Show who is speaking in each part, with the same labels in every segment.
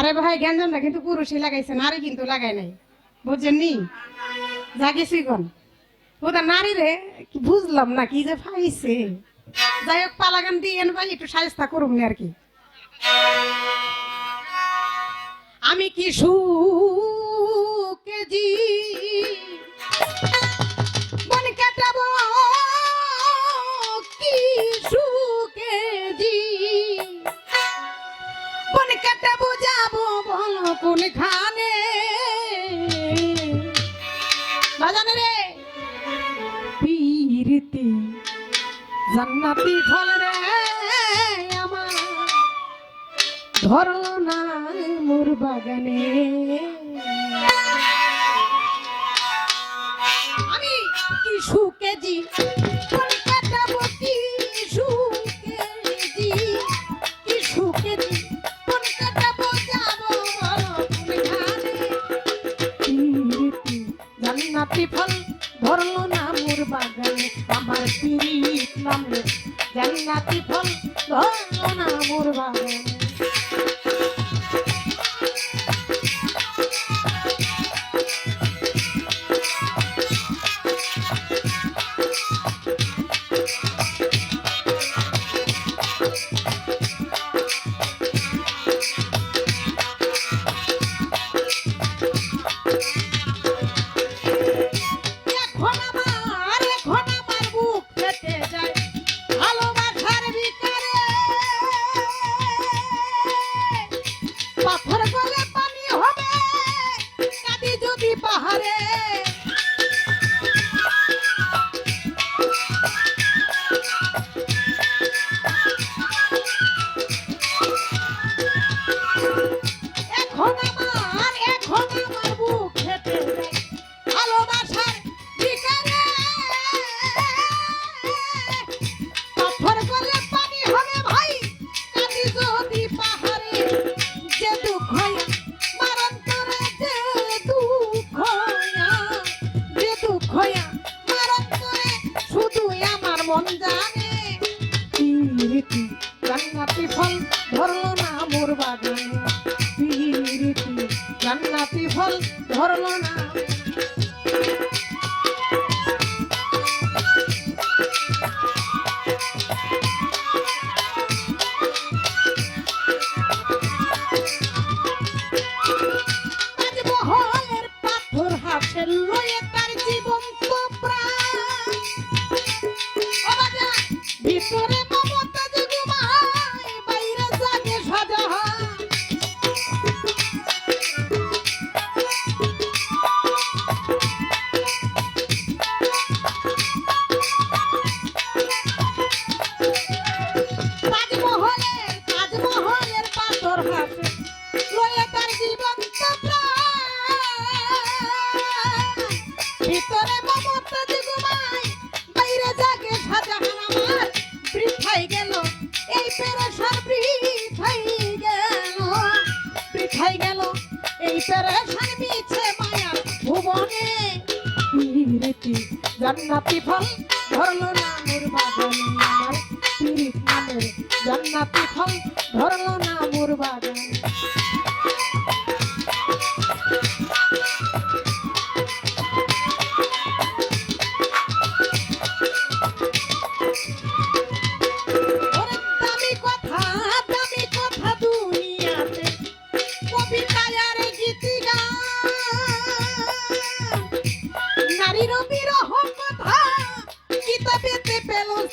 Speaker 1: আরে ভাই গ্যাঞ্জনটা কিন্তু পুরুষই লাগাইছে, নারী কিন্তু লাগাই নাই। বুঝছেন নি যা কিছুই কন। ওটা নারী রে বুঝলাম না, কি যে ফাইছে। যাই হোক পালা গান দিয়ে ভাই, একটু সাজতা করুন আর কি। আমি কি সুকেজি বাজানে রে। পীরিতি জান্নাতি ফল রে আমার। ধরল না মোর বাগানে। আমি কি সুকেজি জান্নাতি ফল ধরলো না মোর বাগানে। আমার পীরিত নামে জান্নাতি ফল ধরলো না মোর বাগানে। পাথর জান্নাতি ফল ধরলো না মোর বাগানে। পিরিতি জান্নাতি ফল ধরলো না জান্নাতি ফল ধরল না মোর বাগানে আমার পিরিত নামের ধরলো না মোর বাগানে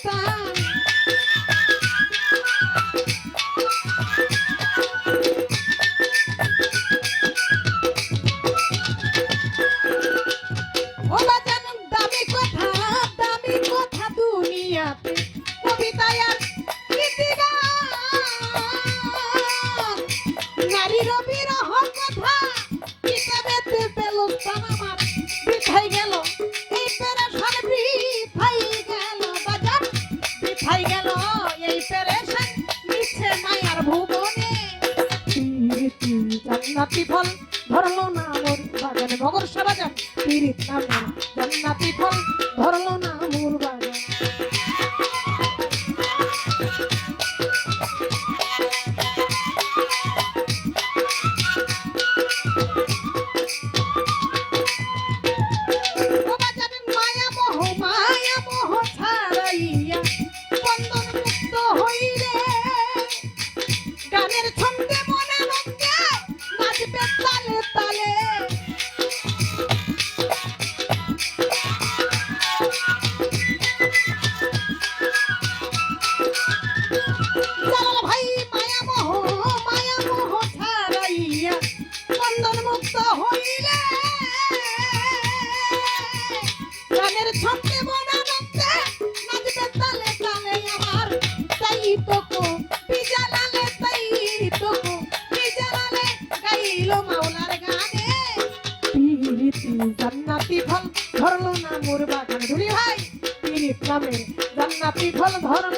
Speaker 1: পেল ফল ধরলো না মোর বাগানে মগর সাবাজান পিরিত নাম জান্নাতি ফল ধরলো না মোর বাগানে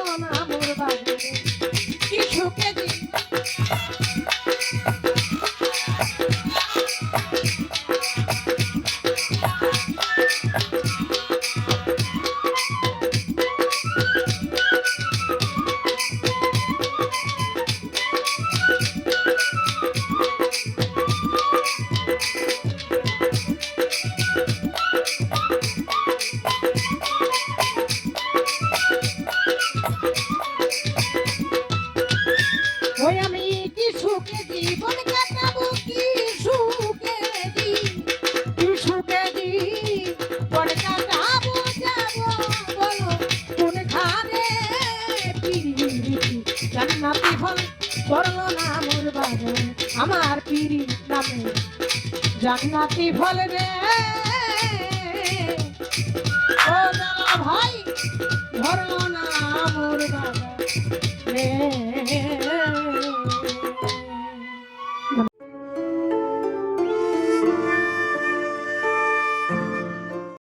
Speaker 1: পিরি জান্নাতি ফল রে। ও দালা